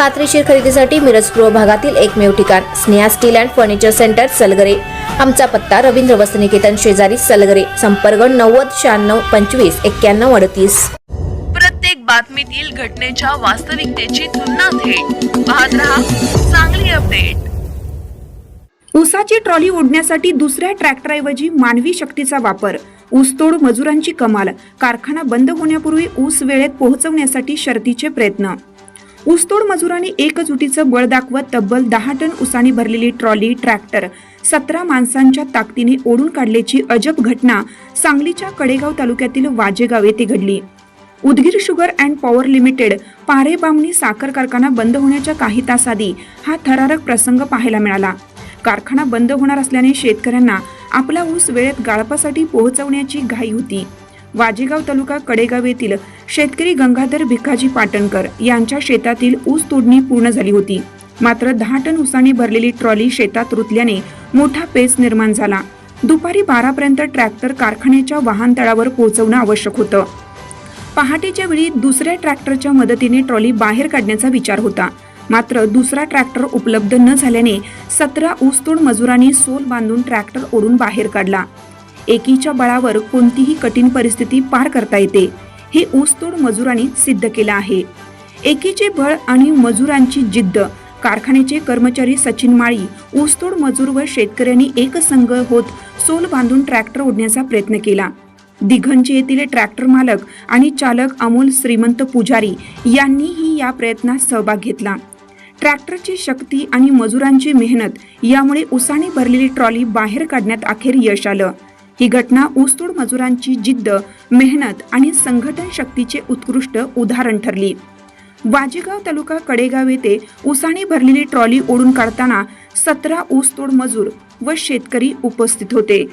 खात्रीशीर खरेदीसाठी मिरज पूर्व भागातील एकमेव ठिकाण Sneha steel and furniture centre Salgare. आमचा पत्ता रवींद्र वसनिकेतन शेजारी सलगरे. संपर्क नव्वद शहाण्णव पंचवीस एक्क्याण्णव अडतीस. प्रत्येक बातमीतील घटनेच्या वास्तविकतेची तुलना थेट. पाहत रहा चांगली अपडेट. ऊसाची ट्रॉली ओढण्यासाठी दुसऱ्या ट्रॅक्टरऐवजी मानवी शक्तीचा वापर. ऊसतोड मजुरांची कमाल. कारखाना बंद होण्यापूर्वी ऊस वेळेत पोहोचवण्यासाठी शर्तीचे प्रयत्न. ऊसतोड मजुरांनी एकजुटीचं बळ दाखवत तब्बल दहा टन उसाने भरलेली ट्रॉली ट्रॅक्टर सतरा माणसांच्या ताकदीने ओढून काढल्याची अजब घटना सांगलीच्या कडेगाव तालुक्यातील वाजेगाव येथे घडली. Udgir sugar and power limited पारे बामणी साखर कारखाना बंद होण्याच्या काही तास आधी हा थरारक प्रसंग पाहायला मिळाला. कारखाना बंद होणार असल्याने शेतकऱ्यांना आपला ऊस वेळेत गाळपासाठी पोहोचवण्याची घाई होती. वाजेगाव तालुका कडेगाव येथील शेतकरी गंगाधर भिकाजी पाटणकर यांच्या शेतातील ऊस तोडणी पूर्ण झाली होती. मात्र दहा टन उसाने भरलेली ट्रॉली शेतात रुतल्याने मोठा पेच निर्माण झाला. दुपारी बारापर्यंत ट्रॅक्टर कारखान्याच्या वाहनतळावर पोहोचवणं आवश्यक होतं. पहाटेच्या वेळी दुसऱ्या ट्रॅक्टरच्या मदतीने ट्रॉली बाहेर काढण्याचा विचार होता. मात्र दुसरा ट्रॅक्टर उपलब्ध न झाल्याने सतरा ऊसतोड मजुरांनी सोल बांधून ट्रॅक्टर ओढून बाहेर काढला. एकीच्या बळावर कोणतीही कठीण परिस्थिती पार करता येते. हे ऊसतोड मजुरांनी सिद्ध केलं आहे. एकीचे बळ आणि मजुरांची जिद्द कारखान्याचे कर्मचारी सचिन माळी ऊसतोड मजूर व शेतकऱ्यांनी एकसंघ होत सोल बांधून ट्रॅक्टर ओढण्याचा प्रयत्न केला. दिघंचे येथील ट्रॅक्टर मालक आणि चालक अमोल श्रीमंत पुजारी यांनीही या प्रयत्नात सहभाग घेतला. ट्रॅक्टरची शक्ती आणि मजुरांची मेहनत यामुळे उसाने भरलेली ट्रॉली बाहेर काढण्यात अखेर यश आलं. ही घटना ऊसतोड मजुरांची जिद्द मेहनत आणि संघटन शक्तीचे उत्कृष्ट उदाहरण ठरली. वाजेगाव तालुका कडेगाव येथे उसाने भरलेली ट्रॉली ओढून काढताना सतरा ऊसतोड मजूर व शेतकरी उपस्थित होते.